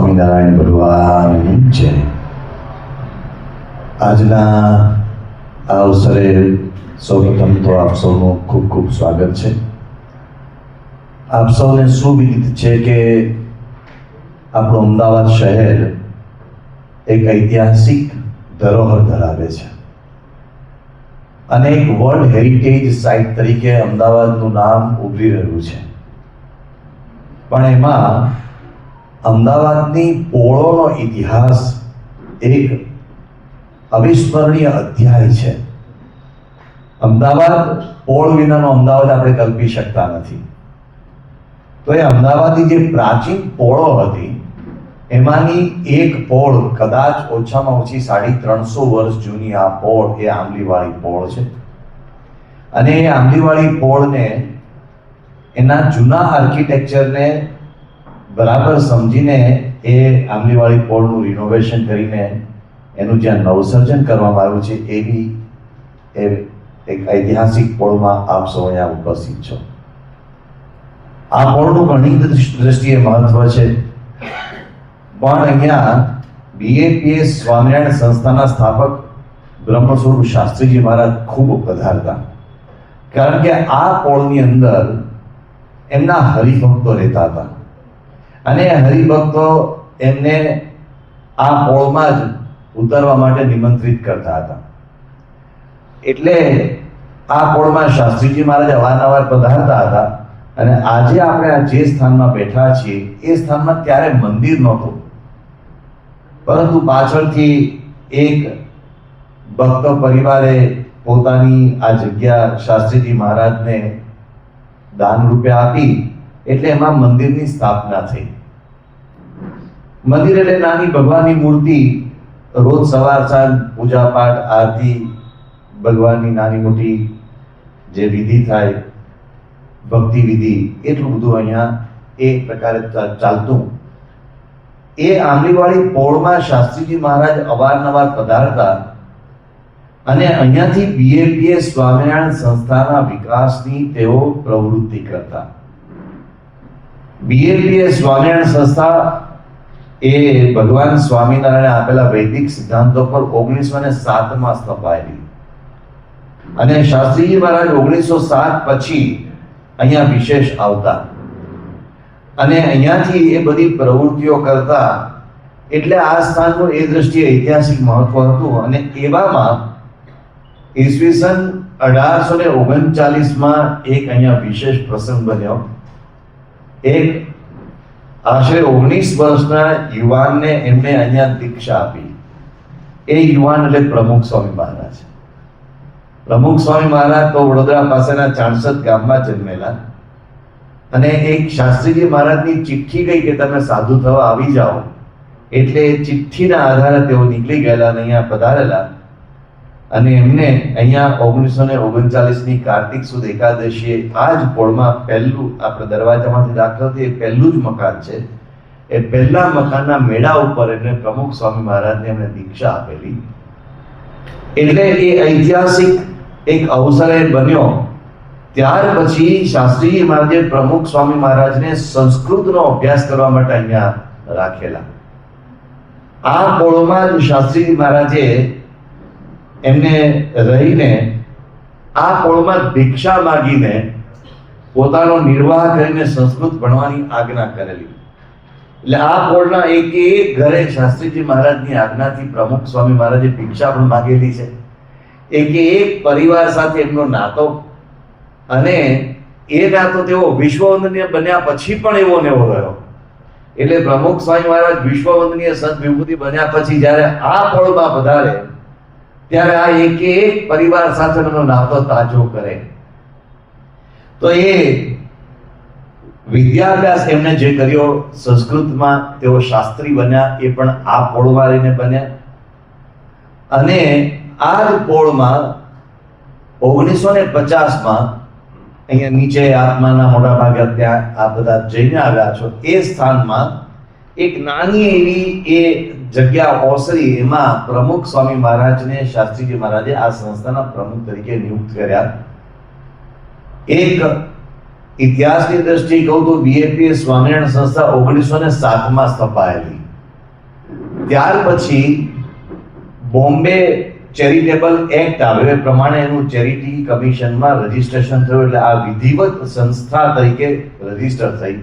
સ્વામિનારાયણ ભગવાન છે આજના આ અવસરે સૌપ્રથમ તો આપ સૌનું ખૂબ ખૂબ સ્વાગત છે. આપ સૌને સુવિદિત છે કે આપણું અમદાવાદ શહેર એક ઐતિહાસિક ધરોહર ધરાવે છે. અને એક વર્લ્ડ હેરિટેજ સાઇટ તરીકે અમદાવાદનું નામ ઉભરી રહ્યું છે. પણ એમાં અમદાવાદની પોળોનો ઇતિહાસ એક અવિસ્મરણીય અધ્યાય છે. અમદાવાદ પોળ વિનાનો અમદાવાદ આપણે કલ્પી શકતા નથી. તો એ અમદાવાદની જે પ્રાચીન પોળો હતી, એમાંની એક પોળ કદાચ ઓછામાં ઓછી સાડી ત્રણસો વર્ષ જૂની આ પોળ એ આંબલીવાળી પોળ છે. અને એ આંબલીવાળી પોળને એના જૂના આર્કિટેક્ચરને બરાબર સમજીને એ આંબલીવાળી પોળનું રિનોવેશન કરીને એનું જ્યાં નવસર્જન કરવામાં આવ્યું છે એવી એ એક ઐતિહાસિક પોળમાં આપ સૌ અહીંયા ઉપસ્થિત છો. આ પોળનું ઘણી દ્રષ્ટિએ મહત્વ છે. પણ અહીંયા બીએપીએસ સ્વામિનારાયણ સંસ્થાના સ્થાપક બ્રહ્મસ્વરૂપ શાસ્ત્રીજી મહારાજ ખૂબ પધારતા. કારણ કે આ પોળની અંદર એમના હરિભક્તો રહેતા હતા. અને હરિભક્તો એમને આ પોળમાં જ ઉતરવા માટે નિમંત્રિત કરતા હતા. એટલે આ પોળમાં શાસ્ત્રીજી મહારાજ અવારનવાર પધારતા હતા અને આજે આપણે આ જે સ્થાનમાં બેઠા છીએ, એ સ્થાનમાં ત્યારે મંદિર નહોતું. પરંતુ પાછળથી એક ભક્ત પરિવારે પોતાની આ જગ્યા શાસ્ત્રીજી મહારાજને દાન રૂપે આપી એટલે એમાં મંદિરની સ્થાપના થઈ. મંદિર એટલે નાની ભગવાનની મૂર્તિ, રોજ સવાર સાંજ, પૂજા પાઠ, આરતી, ભગવાનની નાની મોટી જે વિધિ થાય, ભક્તિ વિધિ, એટલું બધું અહીંયા એ પ્રકારે ચાલતું. એ આંબલીવાળી પોળમાં શાસ્ત્રીજી મહારાજ અવારનવાર પધારતા અને અહીંયાથી બીએપીએ સ્વામિનારાયણ સંસ્થાના વિકાસની તેઓ પ્રવૃત્તિ કરતા. બીએપીએસ સ્વામિનારાયણ સંસ્થા એ ભગવાન સ્વામિનારાયણે આપેલા વૈદિક સિદ્ધાંતો પર ઓગણીસો ને સાતમાં સ્થપાયેલી. અને શાસ્ત્રીજી મહારાજ ઓગણીસો સાત પછી અહીંયા વિશેષ આવતા. અને અહીંયાથી એ બધી પ્રવૃત્તિઓ કરતા. એટલે આ સ્થાનનું એ દ્રષ્ટિએ ઐતિહાસિક મહત્વ હતું. અને એવામાં ઈસવીસન અઢારસો ને ઓગણચાલીસમાં એક અહીંયા વિશેષ પ્રસંગ બન્યો. એક આશરે ઓગણીસ વર્ષના યુવાનને એમને અહીંયા દીક્ષા આપી. એ યુવાન એટલે પ્રમુખ સ્વામી મહારાજ. પ્રમુખ સ્વામી મહારાજ તો વડોદરા પાસેના ચાણસદ ગામમાં જન્મેલા. અને એક શાસ્ત્રીજી મહારાજની ચિઠ્ઠી ગઈ કે તમે સાધુ થવા આવી જાઓ. એટલે ચિઠ્ઠીના આધારે તેઓ નીકળી ગયેલા અને અહીંયા પધારેલા. અને એમને અહીંયા ઓગણીસો ને ઓગણચાલીસની કાર્તિક સુદ એકાદશીએ આ જ પોળમાં પહેલું, આપણે દરવાજામાંથી દાખલ થઈ પહેલું જ મકાન છે. એ પહેલા મકાનના મેળા ઉપર એમને પ્રમુખ સ્વામી મહારાજને એમને દીક્ષા આપેલી. એટલે એ ઐતિહાસિક એક અવસર એ બન્યો. ત્યાર પછી શાસ્ત્રીજી મહારાજે પ્રમુખ સ્વામી મહારાજને સંસ્કૃતનો અભ્યાસ કરવા માટે અહીંયા રાખેલા. આ પોળમાં શાસ્ત્રીજી મહારાજે એમને રહીને આ પોળમાં ભિક્ષા માગીને પોતાનો નિર્વાહ કરીને સંસ્કૃત ભણવાની આજ્ઞા કરેલી. એટલે આ પોળના એક એક ઘરે શાસ્ત્રીજી મહારાજની આજ્ઞાથી પ્રમુખ સ્વામી મહારાજે ભિક્ષા પણ માગેલી છે. એક એક પરિવાર સાથે એમનો નાતો અને એ નાતો તેઓ વિશ્વવંદનીય બન્યા પછી પણ એવો ને એવો રહ્યો. એટલે પ્રમુખ સ્વામી મહારાજ વિશ્વવંદનીય સંત વિભૂતિ બન્યા પછી જ્યારે આ પળમાં પધારે ત્યારે આ એક એક પરિવાર સાથેનો નાતો તાજો કરે. તો એ વિદ્યાભ્યાસ એમને જે કર્યો, સંસ્કૃતમાં તેઓ શાસ્ત્રી બન્યા, એ પણ આ પોળમાં રહીને બન્યા. અને આ જ પોળમાં ઓગણીસો ને પચાસમાં અહીંયા નીચે આત્માના મોટા ભાગે ત્યાં આ બધા જઈને આવ્યા છો. એ સ્થાનમાં એક નાની એવી એ જગ્યા ઓસરી, એમાં પ્રમુખ સ્વામી મહારાજને શાસ્ત્રીજી મહારાજે આ સંસ્થાના પ્રમુખ તરીકે નિયુક્ત કર્યા. એક ઇતિહાસની દ્રષ્ટિએ કહું તો બીએપી સ્વામિનારાયણ સંસ્થા ઓગણીસો ને સાતમાં સ્થપાયેલી. ત્યાર પછી બોમ્બે ચેરિટેબલ એક્ટ આવ્યો. એ પ્રમાણે એનું ચેરિટી કમિશનમાં રજીસ્ટ્રેશન થયું એટલે આ વિધિવત સંસ્થા તરીકે રજિસ્ટર થઈ.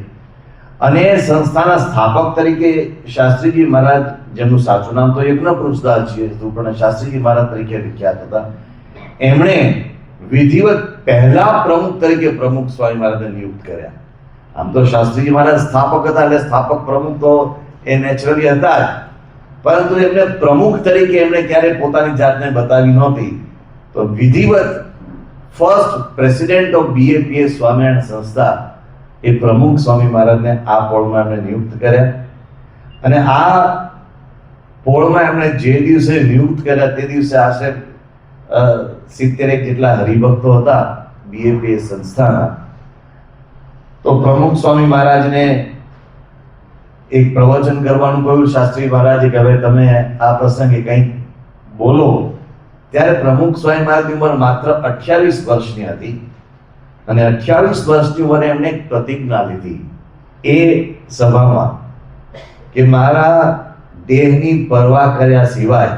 અને સંસ્થાના સ્થાપક તરીકે શાસ્ત્રીજી મહારાજ, જેમનું સાચું નામ તો યજ્ઞ પુરુષદાસજી હતું, પણ શાસ્ત્રીજી મહારાજ તરીકે વિખ્યાત હતા. એમણે વિધિવત પહેલા પ્રમુખ તરીકે પ્રમુખ સ્વામી મહારાજને નિયુક્ત કર્યા. આમ તો શાસ્ત્રીજી મહારાજ સ્થાપક હતા એટલે સ્થાપક પ્રમુખ તો એ નેચરલી હતા જ. પરંતુ એમને પ્રમુખ તરીકે એમણે ક્યારે પોતાની જાતને બતાવી નહોતી. તો વિધિવત ફર્સ્ટ પ્રેસિડેન્ટ ઓફ બીએપીએ સ્વામિનારાયણ સંસ્થા એ પ્રમુખ સ્વામી મહારાજને આ પોળમાં એમણે નિયુક્ત કર્યા. અને આ પોળમાં એમણે જે દિવસે નિયુક્ત કર્યા તે દિવસે આશરે સિત્તેરેક જેટલા હરિભક્તો હતા બીએપીએ સંસ્થાના. તો પ્રમુખ સ્વામી મહારાજને એક પ્રવચન કરવાનું કહ્યું. શાસ્ત્રી મહારાજે કે હવે તમે આ પ્રસંગે કંઈક બોલો. ત્યારે પ્રમુખ સ્વામી મહારાજની ઉંમર માત્ર અઠ્યાવીસ વર્ષની હતી. અને અઠ્યાવીસ વર્ષની ઉંમરે એમણે એક પ્રતિજ્ઞા લીધી. એ સભામાં કે મારા દેહની પરવા કર્યા સિવાય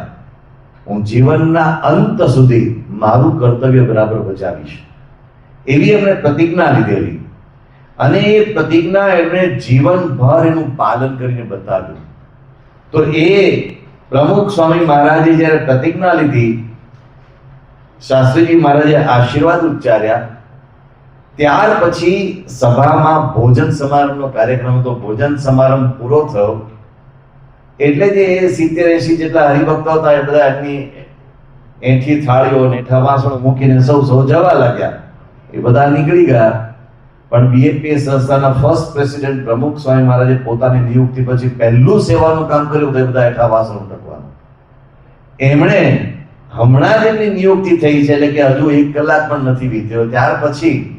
હું જીવનના અંત સુધી મારું કર્તવ્ય બરાબર બજાવીશ. એવી એમણે પ્રતિજ્ઞા લીધેલી. અને એ પ્રતિજ્ઞા એમણે જીવનભર એનું પાલન કરીને બતાવ્યું. તો એ પ્રમુખ સ્વામી મહારાજે જ્યારે પ્રતિજ્ઞા લીધી, શાસ્ત્રીજી મહારાજે આશીર્વાદ ઉચ્ચાર્યા. ત્યાર પછી સભામાં ભોજન સમારંભનો કાર્યક્રમ હતો. ભોજન સમારંભ પૂરો થયો. એટલે જે સિત્તેર એસી જેટલા હરિભક્તો હતા એ બધા એમની એઠી થાળીઓ ને એઠા મૂકીને સૌ સૌ જવા લાગ્યા. એ બધા નીકળી ગયા. પણ બીએપી સંસ્થાના ફર્સ્ટ પ્રેસિડેન્ટ પ્રમુખ સ્વામી મહારાજે પોતાની નિયુક્તિ પછી પહેલું સેવાનું કામ કર્યું તો બધા એઠા વાસણો ટકવાનું એમણે હમણાં જ એમની નિયુક્તિ થઈ છે એટલે કે હજુ એક કલાક પણ નથી વીત્યો. ત્યાર પછી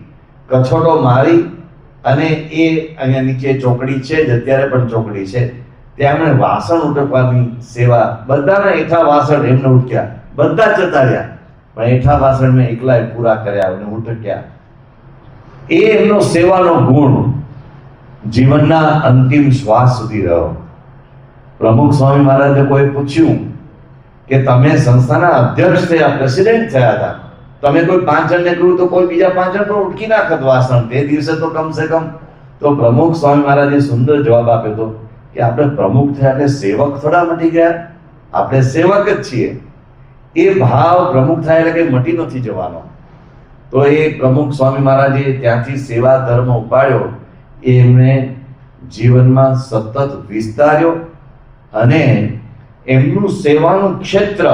કછોટો મારી અને એ અહીંયા નીચે ચોકડી છે, જ અત્યારે પણ ચોકડી છે. ત્યાં એમણે વાસણ ઉટકવાની સેવા બધાના એઠા વાસણ એમને ઉઠ્યા બધા જતા રહ્યા. પણ એઠા વાસણ મેં એકલા પૂરા કર્યા અને ઉટક્યા. એ એમનો સેવાનો ગુણ જીવનના અંતિમ શ્વાસ સુધી રહ્યો. પ્રમુખ સ્વામી મહારાજે કોઈ પૂછ્યું કે તમે સંસ્થાના અધ્યક્ષ થયા, પ્રેસિડેન્ટ થયા હતા? તમે કોઈ પાંચ જણને કહ્યું તો કોઈ બીજા પાંચ જણ પણ ઉઠકી નાખત વાસણ. તે દિવસે તો કમસે કમ. તો પ્રમુખ સ્વામી મહારાજે સુંદર જવાબ આપ્યો હતો કે આપણે પ્રમુખ થયા એટલે સેવક થોડા મટી ગયા. આપણે સેવક જ છીએ. એ ભાવ પ્રમુખ થાય એટલે કંઈ મટી નથી જવાનો. તો એ પ્રમુખ સ્વામી મહારાજે ત્યાંથી સેવા ધર્મ ઉપાડ્યો. એ એમણે જીવનમાં સતત વિસ્તાર્યો અને એમનું સેવાનું ક્ષેત્ર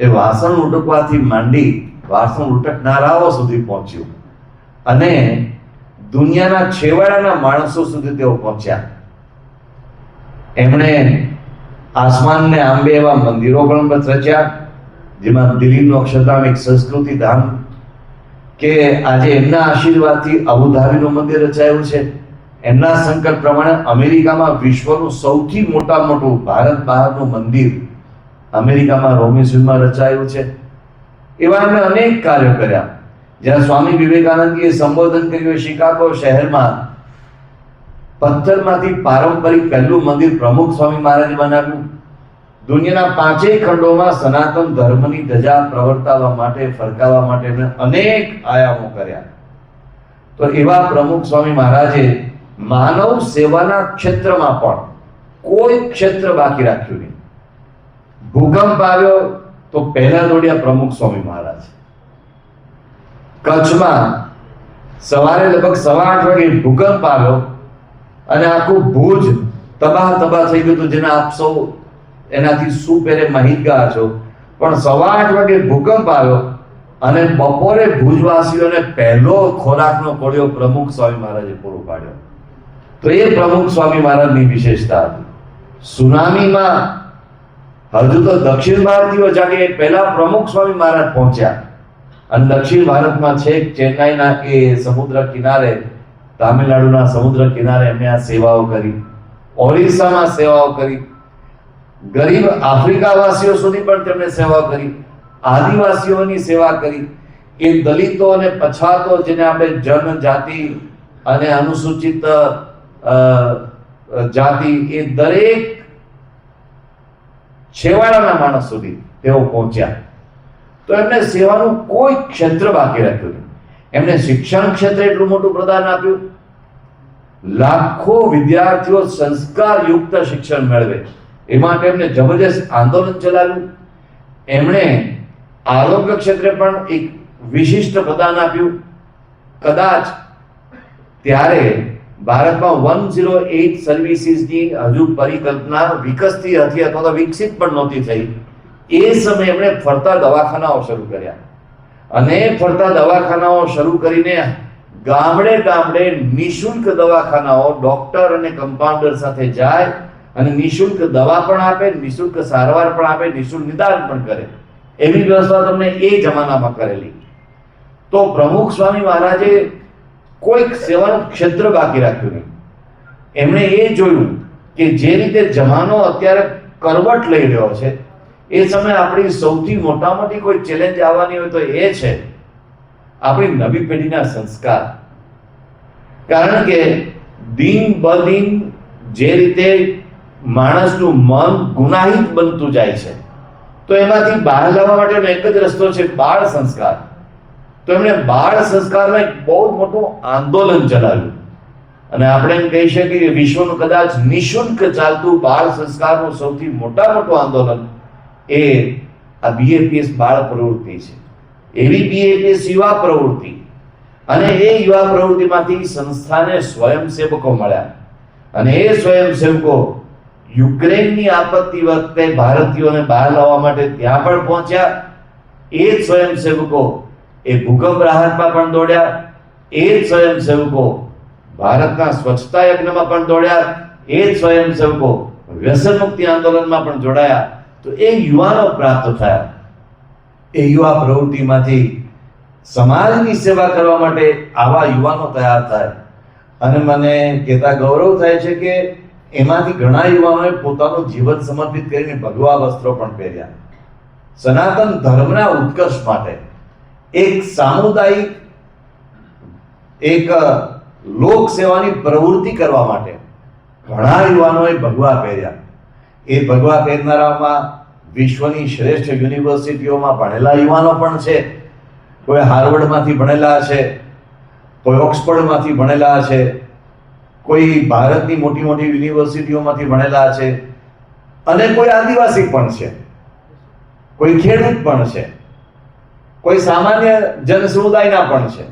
એ વાસણ ઉટકવાથી માંડી વાસણ ઉટકનારાઓ સુધી પહોંચ્યું. અને દુનિયાના છેવાડાના માણસો સુધી તેઓ પહોંચ્યા. એમણે આસમાનને આંબે એવા મંદિરો પણ રચ્યા, જેમાં દિલ્હીનું અક્ષરધામ એક સંસ્કૃતિ ધામ કે આજે એમના આશીર્વાદથી અબુધાબીનું મંદિર રચાયું છે. એમના સંકલ્પ પ્રમાણે અમેરિકામાં વિશ્વનું સૌથી મોટા મોટું ભારત બહારનું મંદિર અમેરિકામાં રોમેશ્વરમાં રચાયું છે. એવા એમણે અનેક કાર્યો કર્યા. જ્યારે સ્વામી વિવેકાનંદજીએ સંબોધન કર્યું શિકાગો શહેરમાં પથ્થરમાંથી પારંપરિક પહેલું મંદિર પ્રમુખ સ્વામી મહારાજ બનાવ્યું. દુનિયાના પાંચેય ખંડોમાં સનાતન ધર્મની ધજા પ્રવર્તાવવા માટે ફરકાવવા માટે અનેક આયામો કર્યા. તો એવા પ્રમુખ સ્વામી મહારાજે માનવ સેવાના ક્ષેત્રમાં પણ કોઈ ક્ષેત્ર બાકી રાખ્યું નહીં. ભૂકંપ આવ્યો તો પહેલા દોડ્યા પ્રમુખ સ્વામી મહારાજ. કચ્છમાં સવારે લગભગ સવા આઠ વાગે ભૂકંપ આવ્યો અને આખું ભુજ તબાહ તબાહ થઈ ગયું હતું, જેના આપ સૌ એનાથી શું માહિતગાર છો. પણ સવા આઠ વાગે ભૂકંપ આવ્યો અને બપોરે ભુજવાસીઓને પહેલો ખોરાકનો કોળિયો પ્રમુખ સ્વામી મહારાજે પૂરો પાડ્યો. તો એ પ્રમુખ સ્વામી મહારાજની વિશેષતા હતી. સુનામીમાં હજુ તો દક્ષિણ ભારતીયો જાગે પહેલા પ્રમુખ સ્વામી મહારાજ પહોંચ્યા. અને દક્ષિણ ભારતમાં છેક ચેન્નાઈના કે સમુદ્ર કિનારે, તામિલનાડુના સમુદ્ર કિનારે એમણે આ સેવાઓ કરી. ઓરિસ્સામાં સેવાઓ કરી. ગરીબ આફ્રિકાવાસીઓ સુધી પણ તેમણે સેવા કરી. આદિવાસીઓની સેવા કરી. એ દલિતો અને પછાતો જેને આપણે જનજાતિ અને અનુસૂચિત જાતિ એ દરેક છેવાડાના માણસ સુધી તેઓ પહોંચ્યા. તો એમને સેવાનું કોઈ ક્ષેત્ર બાકી રાખ્યું નહીં. એમને શિક્ષણ ક્ષેત્રે એટલું મોટું પ્રદાન આપ્યું. લાખો વિદ્યાર્થીઓ સંસ્કારયુક્ત શિક્ષણ મેળવે. એ માટે એમને જબરજસ્ત આંદોલન ચલાવ્યું. એમણે આરોગ્ય ક્ષેત્રે પણ એક વિશિષ્ટ પ્રદાન આપ્યું. કદાચ ત્યારે ભારતમાં વન ઝીરો એઇટ સર્વિસીસની હજુ પરિકલ્પના વિકસતી હતી અથવા તો વિકસિત પણ નહોતી થઈ. એ સમયે એમણે ફરતા દવાખાનાઓ શરૂ કર્યા. અને ફરતા દવાખાનાઓ શરૂ કરીને ગામડે ગામડે નિશુલ્ક દવાખાનાઓ ડોક્ટર અને કમ્પાઉન્ડર સાથે જાય અને નિઃશુલ્ક દવા પણ આપે, નિશુલ્ક સારવાર પણ આપે, નિશુલ્ક નિદાન પણ કરે. એવી વ્યવસ્થા તમને એ જમાનામાં કરેલી. તો પ્રમુખ સ્વામી મહારાજે કોઈક સેવાનું ક્ષેત્ર બાકી રાખ્યું નહીં. એમણે એ જોયું કે જે રીતે જમાનો અત્યારે કરવટ લઈ રહ્યો છે, એ સમયે આપણી સૌથી મોટા મોટી કોઈ ચેલેન્જ આવવાની હોય તો એ છે આપણી નવી પેઢીના સંસ્કાર. કારણ કે દિન બદિન જે રીતે માણસનું મન ગુનાહિત બનતું જાય છે, તો એમાંથી બહાર લાવવા માટેનો એક જ રસ્તો છે બાળ સંસ્કાર. તો એમણે બાળ સંસ્કારમાં એક બહુ મોટું આંદોલન ચલાવ્યું. અને આપણે એમ કહી શકીએ કે વિશ્વનું કદાચ નિશુલ્ક ચાલતું બાળ સંસ્કારનું સૌથી મોટા મોટું આંદોલન એ આ બીએપીએસ બાળ પ્રવૃત્તિ છે. એવી બીએપીએસ યુવા પ્રવૃત્તિ. અને એ યુવા પ્રવૃત્તિમાંથી સંસ્થાને સ્વયંસેવકો મળ્યા. અને એ સ્વયંસેવકો યુક્રેનની આપત્તિ વખતે ભારતીયોને બહાર લાવવા માટે ત્યાં પણ પહોંચ્યા. એ જ સ્વયંસેવકો એ ભૂકંપ રાહતમાં પણ દોડ્યા, એ જ સ્વયંસેવકો ભારતના સ્વચ્છતા યજ્ઞમાં પણ દોડ્યા, એ જ સ્વયંસેવકો વ્યસન મુક્તિ આંદોલનમાં પણ જોડાયા. તો એ યુવાનો પ્રાપ્ત થયા. એ યુવા પ્રવૃત્તિમાંથી સમાજની સેવા કરવા માટે આવા યુવાનો તૈયાર થાય. અને મને કહેતા ગૌરવ થાય છે કે એમાંથી ઘણા યુવાનોએ પોતાનું જીવન સમર્પિત કરીને ભગવા વસ્ત્રો પણ પહેર્યા. સનાતન ધર્મના ઉત્કર્ષ માટે. એક સામુદાયિક, એક લોક સેવાની પ્રવૃત્તિ કરવા માટે ઘણા યુવાનોએ ભગવા પહેર્યા. એ ભગવા પહેરનારામાં વિશ્વની શ્રેષ્ઠ યુનિવર્સિટીઓમાં ભણેલા યુવાનો પણ છે. કોઈ હાર્વર્ડમાંથી ભણેલા છે, કોઈ ઓક્સફર્ડમાંથી ભણેલા છે, કોઈ ભારતની મોટી મોટી યુનિવર્સિટીઓમાંથી ભણેલા છે અને કોઈ આદિવાસી પણ છે. કોઈ ખેડૂત પણ છે. કોઈ સામાન્ય જન સમુદાયના પણ છે.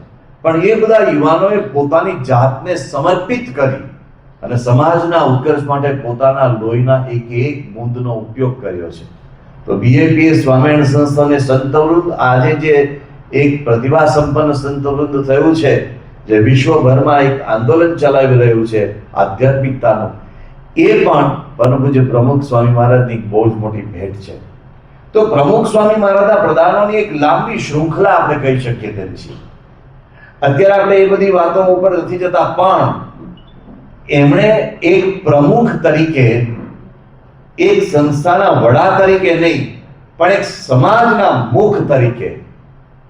પણ એ બધા યુવાનોએ પોતાની જાતને સમર્પિત કરી અને સમાજના ઉત્કર્ષ માટે પોતાના લોહીના એક એક બૂંદનો ઉપયોગ કર્યો છે. તો બીએપીએ સ્વામિનારાયણ સંસ્થાને સંતવૃંદ, આજે જે એક પ્રતિભા સંપન્ન સંતવૃંદ થયું છે, જે વિશ્વભરમાં એક આંદોલન ચલાવી રહ્યું છે, આધ્યાત્મિકતાનું, એ પણ પરમ પૂજ્ય પ્રમુખ સ્વામી મહારાજની બહુ જ મોટી ભેટ છે. તો પ્રમુખ સ્વામી મહારાજના પ્રદાનોની એક લાંબી શૃંખલા આપણે કહી શકીએ તેમ છીએ. અત્યારે આપણે એ બધી વાતો ઉપર નથી જતા, પણ એમણે એક પ્રમુખ તરીકે, એક સંસ્થાના વડા તરીકે નહીં, પણ એક સમાજના મુખ તરીકે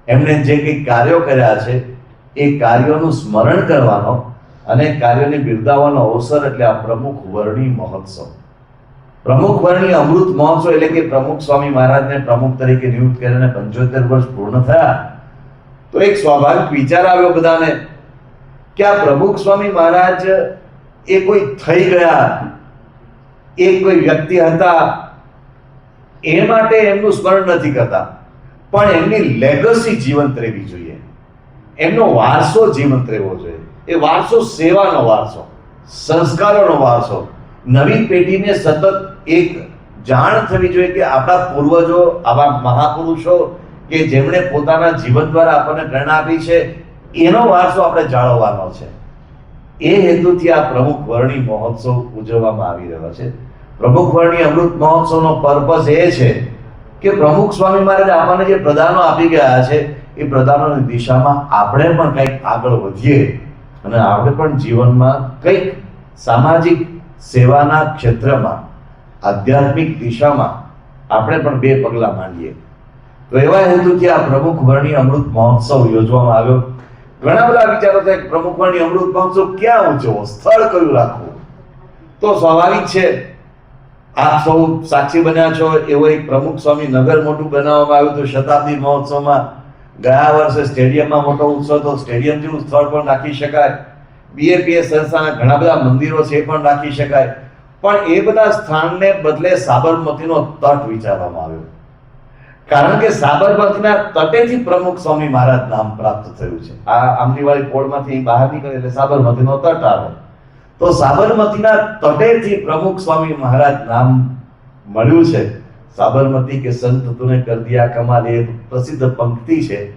એમણે જે કંઈ કાર્યો કર્યા છે, એ કાર્યોનું સ્મરણ કરવાનો અને કાર્યોને બિરદાવવાનો અવસર એટલે આ પ્રમુખ વર્ણી મહોત્સવ. પ્રમુખ વર્ણી અમૃત મહોત્સવ એટલે કે પ્રમુખ સ્વામી મહારાજને પ્રમુખ તરીકે નિયુક્ત કરીને પંચોતેર વર્ષ પૂર્ણ થયા. તો એક સ્વાભાવિક વિચાર આવ્યો બધાને કે આ પ્રમુખ સ્વામી મહારાજ એ કોઈ થઈ ગયા એ કોઈ વ્યક્તિ હતા, એ માટે એમનું સ્મરણ નથી કરતા. પણ એમની લેગસી જીવંત રહેવી જોઈએ. એમનો વારસો જીવંત રહેવો જોઈએ. એ વારસો સેવાનો વારસો, સંસ્કારોનો વારસો. નવી પેઢીને સતત એક જાણ થવી જોઈએ કે આપણા પૂર્વજો, આવા મહાપુરુષો કે જેમણે પોતાના જીવન દ્વારા આપણને પ્રેરણા આપી છે, એનો વારસો આપણે જાળવવાનો છે. એ હેતુથી આ પ્રમુખ વર્ણી મહોત્સવ ઉજવવામાં આવી રહ્યો છે. પ્રમુખ વર્ણી અમૃત મહોત્સવનો પર્પસ એ છે કે પ્રમુખ સ્વામી મહારાજ આપણને જે પ્રદાનો આપી ગયા છે, એ પ્રદાનોની દિશામાં આપણે પણ કંઈક આગળ વધીએ અને આપણે પણ જીવનમાં કંઈક સામાજિક સેવાના ક્ષેત્રમાં આધ્યાત્મિક દિશામાં આપણે પણ બે પગલાં માંડીએ. તો એવા હેતુથી આ પ્રમુખ વર્ણી અમૃત મહોત્સવ યોજવામાં આવ્યો. ઘણા બધા વિચારો થાય પ્રમુખ વર્ણી અમૃત મહોત્સવ ક્યાં ઉજવો? સ્થળ કયું રાખવું? તો સ્વાભાવિક છે, આપ સૌ સાક્ષી બન્યા છો, એવો એક પ્રમુખ સ્વામી નગર મોટું બનાવવામાં આવ્યું હતું શતાબ્દી મહોત્સવમાં. ગયા વર્ષે સ્ટેડિયમમાં મોટો ઉત્સવ તો સ્ટેડિયમ જેવું સ્થળ પણ રાખી શકાય. બીએપીએસ સંસ્થાના ઘણા બધા મંદિરો છે એ પણ રાખી શકાય. પણ એ બધા સ્થાનને બદલે સાબરમતીનો તટ વિચારવામાં આવ્યો. કારણ કે સાબરમતીના તટેથી પ્રમુખ સ્વામી મહારાજ નામ પ્રાપ્ત થયું છે. આ આમની વાળી પોળમાંથી બહાર નીકળે એટલે સાબરમતીનો તટ આવે. તો સાબરમતીના તટેથી પ્રમુખ સ્વામી મહારાજ નામ મળ્યું છે. સાબરમતી કે સંત તુને કર દિયા કમાલ એ પ્રસિદ્ધ પંક્તિ છે.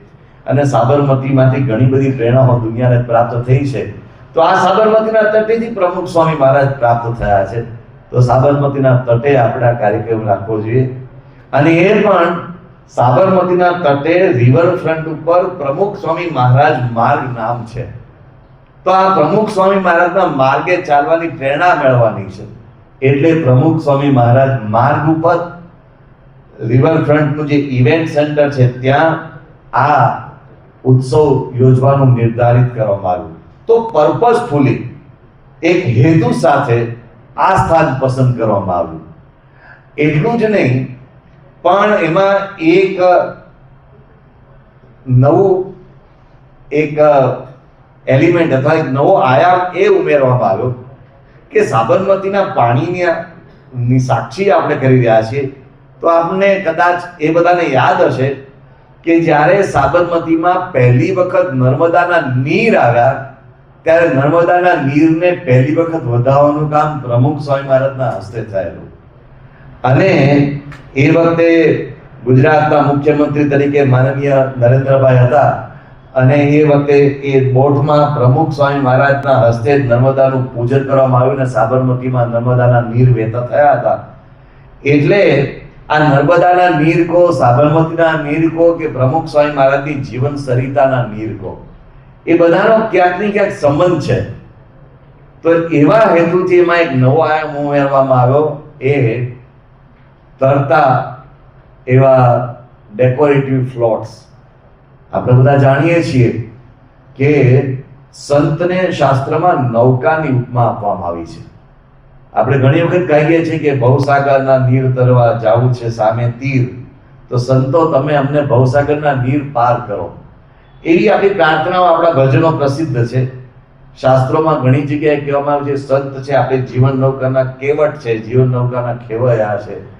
અને સાબરમતીમાંથી ઘણી બધી પ્રેરણાઓ દુનિયાને પ્રાપ્ત થઈ છે. તો આ સાબરમતીના તટેથી પ્રમુખ સ્વામી મહારાજ પ્રાપ્ત થયા છે. તો સાબરમતીના તટે આપણે કાર્યક્રમ રાખવો જોઈએ. અને એ પણ સાબરમતીના તટે રિવરફ્રન્ટ ઉપર પ્રમુખ સ્વામી મહારાજ માર્ગ નામ છે. તો આ પ્રમુખ સ્વામી મહારાજના માર્ગે ચાલવાની પ્રેરણા મેળવવાની છે. એટલે પ્રમુખ સ્વામી મહારાજ માર્ગ ઉપર રિવરફ્રન્ટનું જે ઇવેન્ટ સેન્ટર છે, ત્યાં આ ઉત્સવ યોજવાનું નિર્ધારિત કરવામાં આવ્યું. તો પર્પઝફુલી એક હેતુ સાથે આ સ્થાન પસંદ કરવામાં આવ્યું. એટલું જ નહીં, પણ એમાં એક નવું, એક એલિમેન્ટ અથવા એક નવો આયામ એ ઉમેરવામાં આવ્યો કે સાબરમતીના પાણીની સાક્ષી આપણે કરી રહ્યા છીએ. તો આપને કદાચ એ બધાને યાદ હશે કે જ્યારે સાબરમતીમાં પહેલી વખત નર્મદાના નીર આવ્યા ત્યારે નર્મદાના નીરને પહેલી વખત વધાવવાનું કામ પ્રમુખ સ્વામી મહારાજના હસ્તે થયેલું. અને એ વખતે ગુજરાતના મુખ્યમંત્રી તરીકે માનનીય નરેન્દ્રભાઈ હતા અને એ વખતે એ બોટમાં પ્રમુખ સ્વામી મહારાજના હસ્તે નર્મદાનું પૂજન કરવામાં આવ્યું અને સાબરમતીમાં નર્મદાના નીર વહેતા થયા હતા. એટલે આ નર્મદાના નીર કો, સાબરમતીના નીર કો કે પ્રમુખ સ્વામી મહારાજની જીવન સરિતાના નીર કો? એ બધાનો ક્યાંક ને ક્યાંક સંબંધ છે. તો એવા હેતુથી એમાં એક નવો આયામ ઉમેરવામાં આવ્યો. એ તરતા એવા ડેકોરેટિવ ફ્લોટ્સ આપણે બધા જાણીએ છીએ કે સંતને શાસ્ત્રમાં નૌકાની ઉપમા આપવામાં આવી છે. આપણે ઘણી વખત કહીએ છીએ કે ભવસાગરના નીર તરવા જાવું છે સામે તીર. તો સંતો, તમે અમને ભવસાગરના નીર પાર કરો. એવી આપણી પ્રાર્થનાઓ આપણા ભજનો પ્રસિદ્ધ છે. શાસ્ત્રોમાં ઘણી જગ્યાએ કહેવામાં આવે છે, સંત છે, આપણે જીવન નૌકાના કેવટ છે, જીવન નૌકાના ખેવયા છે.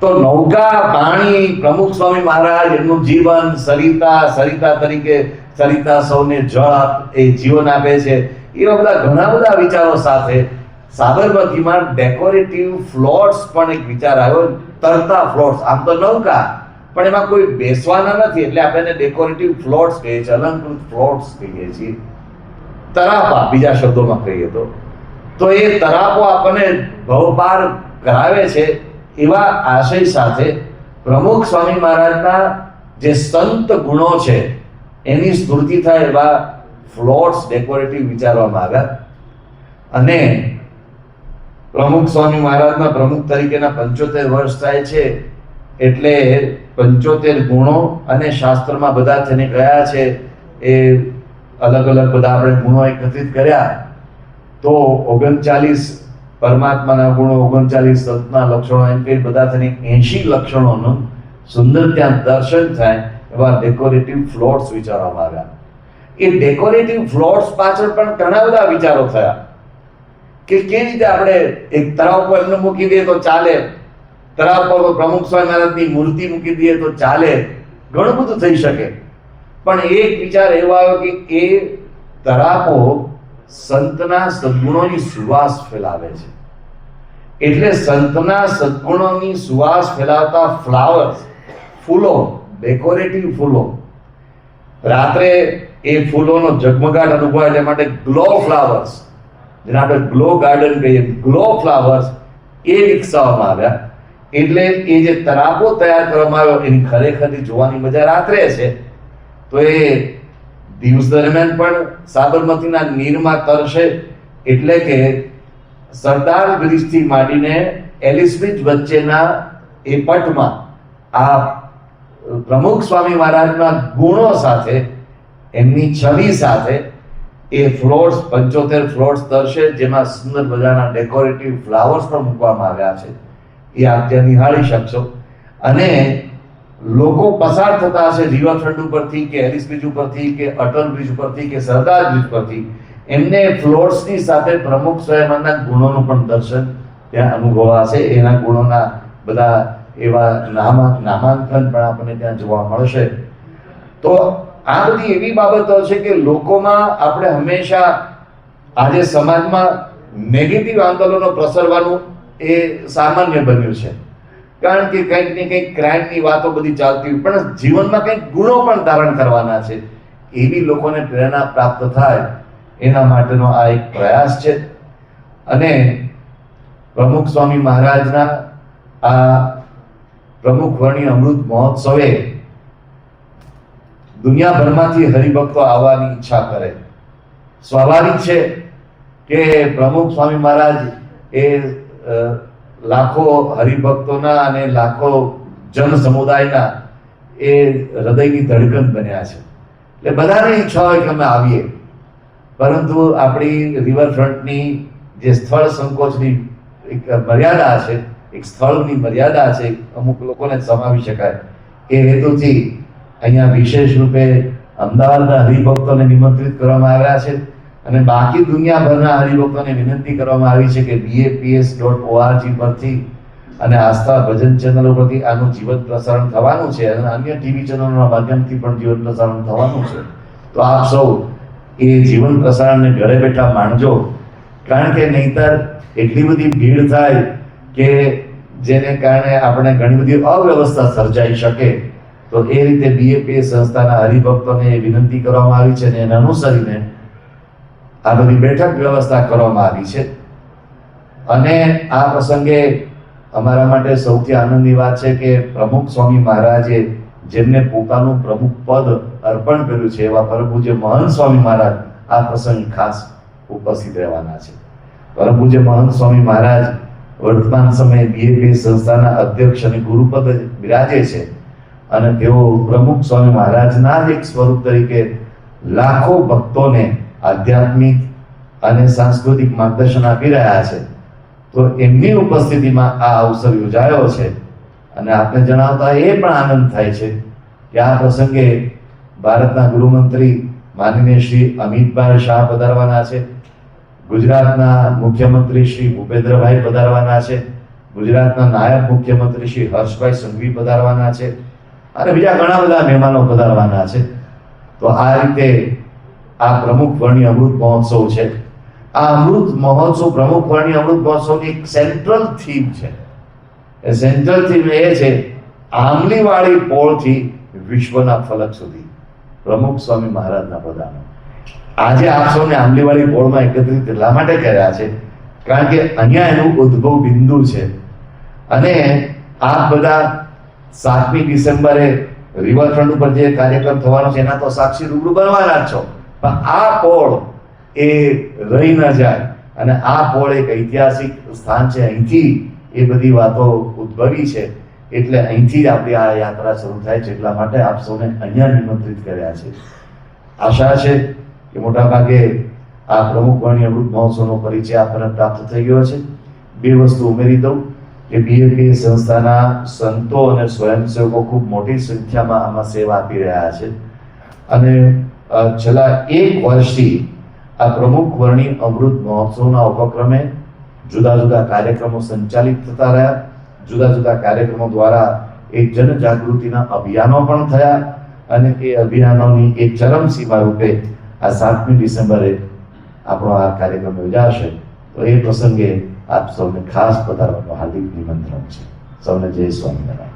તો નૌકા પાણી, પ્રમુખ સ્વામી મહારાજ, એમનું જીવન, સરિતા સરિતા તરીકે સરિતા સૌને જળ એ જીવન આપે છે. એવા બધા ઘણા બધા વિચારો સાથે સાબરમતીમાં ડેકોરેટિવ ફ્લોટ્સ પણ એક વિચાર આવ્યો, તરતા ફ્લોટ્સ આમ તો નૌકા. પણ એમાં કોઈ બેસવાના નથી, એટલે આપણે ડેકોરેટિવ ફ્લોટ્સ કહીએ છીએ, અલંકૃત ફ્લોટ્સ કહીએ છીએ. તરાપા, બીજા શબ્દોમાં કહીએ તો. તો એ તરાપો આપણને ભવપાર કરાવે છે એવા આશય સાથે પ્રમુખ સ્વામી મહારાજના જે સંત ગુણો છે, એની સ્ફૂર્તિ થાય એવા ફ્લોટ્સ ડેકોરેટિવ વિચારવામાં આવ્યા. અને પ્રમુખ સ્વામી મહારાજના પ્રમુખ તરીકેના પંચોતેર વર્ષ થાય છે, એટલે પંચોતેર ગુણો અને શાસ્ત્રમાં બધા થઈને ગયા છે એ અલગ અલગ બધા આપણે ગુણો એકત્રિત કર્યા, તો ઓગણચાલીસ પરમાત્માના ગુણો, ઓગણચાલીસ સંતના લક્ષણો એમ કે બધા થઈને એંશી લક્ષણોનું સુંદર ત્યાં દર્શન થાય એવા ડેકોરેટિવ ફ્લોટ્સ વિચારવામાં આવ્યા. એ ડેકોરેટિવ ફ્લોટ્સ પાછળ પણ ઘણા બધા વિચારો થયા કે કેવી રીતે આપણે એક તળાવ પર એમને મૂકી દઈએ તો ચાલે? તળાવ પર પ્રમુખ સ્વામી મૂર્તિ મૂકી દઈએ તો ચાલે. ઘણું બધું થઈ શકે. પણ એક વિચાર એવો આવ્યો કે એ તરાપો સંતના સદગુણોની સુવાસ ફેલાવે છે. એટલે સંતના સદગુણોની સુવાસ ફેલાવતા ફ્લાવર્સ ફૂલો ડેકોરેટિવ ફૂલો. રાત્રે એ ફૂલોનો ઝગમગાટ અનુભવાય એટલે માટે ગ્લો ફ્લાવર્સ જેને આપણે ગ્લો ગાર્ડન કહીએ ગ્લો ફ્લાવર્સ એ વિકસાવવામાં આવ્યા. એટલે એ જે તરાબો તૈયાર કરવામાં આવ્યો, એની ખરેખર જોવાની મજા રાત્રે છે. તો એ દિવસ દરમિયાન પણ સાબરમતીના નીરમાં તરશે એટલે કે સરદાર બ્રિજથી માંડીને એલિસ બ્રિજ વચ્ચેના એ પટમાં આ પ્રમુખ સ્વામી મહારાજના ગુણો સાથે, એમની છબી સાથે એ ફ્લોર્સ, પંચોતેર ફ્લોર્સ તરશે, જેમાં સુંદર મજાના ડેકોરેટિવ ફ્લાવર્સ પણ મૂકવામાં આવ્યા છે. એ ત્યાં નિહાળી શકશો. અને લોકો પસાર થતા હશે રિવરફ્રન્ટ ઉપરથી કે હેરિસ બ્રિજ ઉપરથી કે અટલ બ્રિજ ઉપરથી કે સરદાર બ્રિજ પરથી એમને ફ્લોટ્સની સાથે પ્રમુખ સ્વયંના ગુણોનું પણ દર્શન ત્યાં અનુભવાશે. એના ગુણોના બધા એવા નામા, નામાંકન પણ આપણને ત્યાં જોવા મળશે. તો આ બધી એવી બાબતો છે કે લોકોમાં આપણે હંમેશા આજે સમાજમાં નેગેટિવ આંદોલનો પ્રસરવાનું એ સામાન્ય બન્યું છે. કારણ કે કંઈક ને કંઈક ક્રાઇમની વાતો બધી ચાલતી હોય, પણ જીવનમાં કંઈક ગુણો પણ ધારણ કરવાના છે. એવી લોકોને પ્રેરણા પ્રાપ્ત થાય, એના માટેનો આ એક પ્રયાસ છે. અને પ્રમુખ સ્વામી મહારાજના આ પ્રમુખ વર્ણી અમૃત મહોત્સવે દુનિયાભરમાંથી હરિભક્તો આવવાની ઈચ્છા કરે. સ્વાભાવિક છે કે પ્રમુખ સ્વામી મહારાજ એ લાખો હરિભક્તોના અને લાખો જન સમુદાયના એ હૃદયની ધડકન બન્યા છે. એટલે બધાને ઈચ્છા હોય કે અમે આવીએ. પરંતુ આપણી રિવરફ્રન્ટની જે સ્થળ સંકોચની એક મર્યાદા છે, એક સ્થળની મર્યાદા છે અમુક લોકોને સમાવી શકાય. એ હેતુથી અહીંયા વિશેષ રૂપે અમદાવાદના હરિભક્તોને નિમંત્રિત કરવામાં આવ્યા છે. અને બાકી દુનિયાભરના હરિભક્તોને વિનંતી કરવામાં આવી છે કે બીએપીએસ ડોટ ઓઆરજી પરથી અને આસ્થા ભજન ચેનલો પરથી આનું જીવંત પ્રસારણ થવાનું છે અને અન્ય ટીવી ચેનલોના માધ્યમથી પણ જીવંત પ્રસારણ થવાનું છે. તો આપ સૌ એ જીવન પ્રસારણને ઘરે બેઠા માણજો. કારણ કે નહીતર એટલી બધી ભીડ થાય કે જેને કારણે આપણે ઘણી બધી અવ્યવસ્થા સર્જાઈ શકે. તો એ રીતે બીએપીએસ સંસ્થાના હરિભક્તોને વિનંતી કરવામાં આવી છે અને એને અનુસરીને આ બધી બેઠક વ્યવસ્થા કરવામાં આવી છે. અને આ પ્રસંગે અમારા માટે સૌથી આનંદની વાત છે કે પ્રમુખ સ્વામી મહારાજે જેમને પોતાનું પ્રમુખ પદ અર્પણ કર્યું છે એવા પરમ પૂજ્ય મહંત સ્વામી મહારાજ આ પ્રસંગે ખાસ ઉપસ્થિત રહેવાના છે. પરમ પૂજ્ય મહંત સ્વામી મહારાજ વર્તમાન સમયે બીએપી સંસ્થાના અધ્યક્ષ અને ગુરુપદ બિરાજે છે અને તેઓ પ્રમુખ સ્વામી મહારાજના જ એક સ્વરૂપ તરીકે લાખો ભક્તોને આધ્યાત્મિક અને સાંસ્કૃતિક માર્ગદર્શન આપી રહ્યા છે. તો એમની ઉપસ્થિતિમાં આ અવસર યોજાયો છે અને આપને જણાવતા એ પણ આનંદ થાય છે કે આ પ્રસંગે ભારતના ગૃહમંત્રી માનનીય શ્રી અમિતભાઈ શાહ પધારવાના છે. ગુજરાતના મુખ્યમંત્રી શ્રી ભૂપેન્દ્રભાઈ પધારવાના છે. ગુજરાતના નાયબ મુખ્યમંત્રી શ્રી હર્ષભાઈ સંઘવી પધારવાના છે. અને બીજા ઘણા બધા મહેમાનો પધારવાના છે. તો આ રીતે આ પ્રમુખ વર્ણી અમૃત મહોત્સવ છે. આ અમૃત મહોત્સવ પ્રમુખ વર્ણી અમૃત મહોત્સવની એક સેન્ટ્રલ થીમ છે. એ સેન્ટ્રલ થીમ એ છે આમલીવાળી પોળથી વિશ્વના ફલક સુધી. પ્રમુખ સ્વામી મહારાજના પ્રદાનો આજે આપ સૌને આંબલીવાળી પોળમાં એકત્રિત એટલા માટે કર્યા છે, કારણ કે અહીંયા એનું ઉદ્ભવ બિંદુ છે. અને આપ બધા સાતમી ડિસેમ્બરે રિવરફ્રન્ટ ઉપર જે કાર્યક્રમ થવાનો છે, એના તો સાક્ષી રૂબરૂ બનવાના છો. પણ આ પોળ એ રહી ન જાય અને આ પોળ એક ઐતિહાસિક સ્થાન છે. અહીંથી એ બધી વાતો ઉદ્ભવી છે. એટલે અહીંથી આપણી આ યાત્રા શરૂ થાય છે. એટલા માટે આપ સૌને અહીંયા નિમંત્રિત કર્યા છે. આશા છે કે મોટાભાગે આ પ્રમુખ વાણી અમૃત મહોત્સવનો પરિચય આપણને પ્રાપ્ત થઈ ગયો છે. બે વસ્તુ ઉમેરી દઉં કે બીએપી સંસ્થાના સંતો અને સ્વયંસેવકો ખૂબ મોટી સંખ્યામાં આમાં સેવા આપી રહ્યા છે. અને છેલ્લા એક વર્ષથી આ પ્રમુખ વર્ણી અમૃત મહોત્સવના ઉપક્રમે જુદા જુદા કાર્યક્રમો સંચાલિત થતા રહ્યા. જુદા જુદા કાર્યક્રમો દ્વારા એક જનજાગૃતિના અભિયાનો પણ થયા અને એ અભિયાનોની એક ચરમસીમા રૂપે આ સાતમી ડિસેમ્બરે આપણો આ કાર્યક્રમ યોજાશે. તો એ પ્રસંગે આપ સૌને ખાસ પધારવાનું હાર્દિક નિમંત્રણ છે. સૌને જય સ્વામિનારાયણ.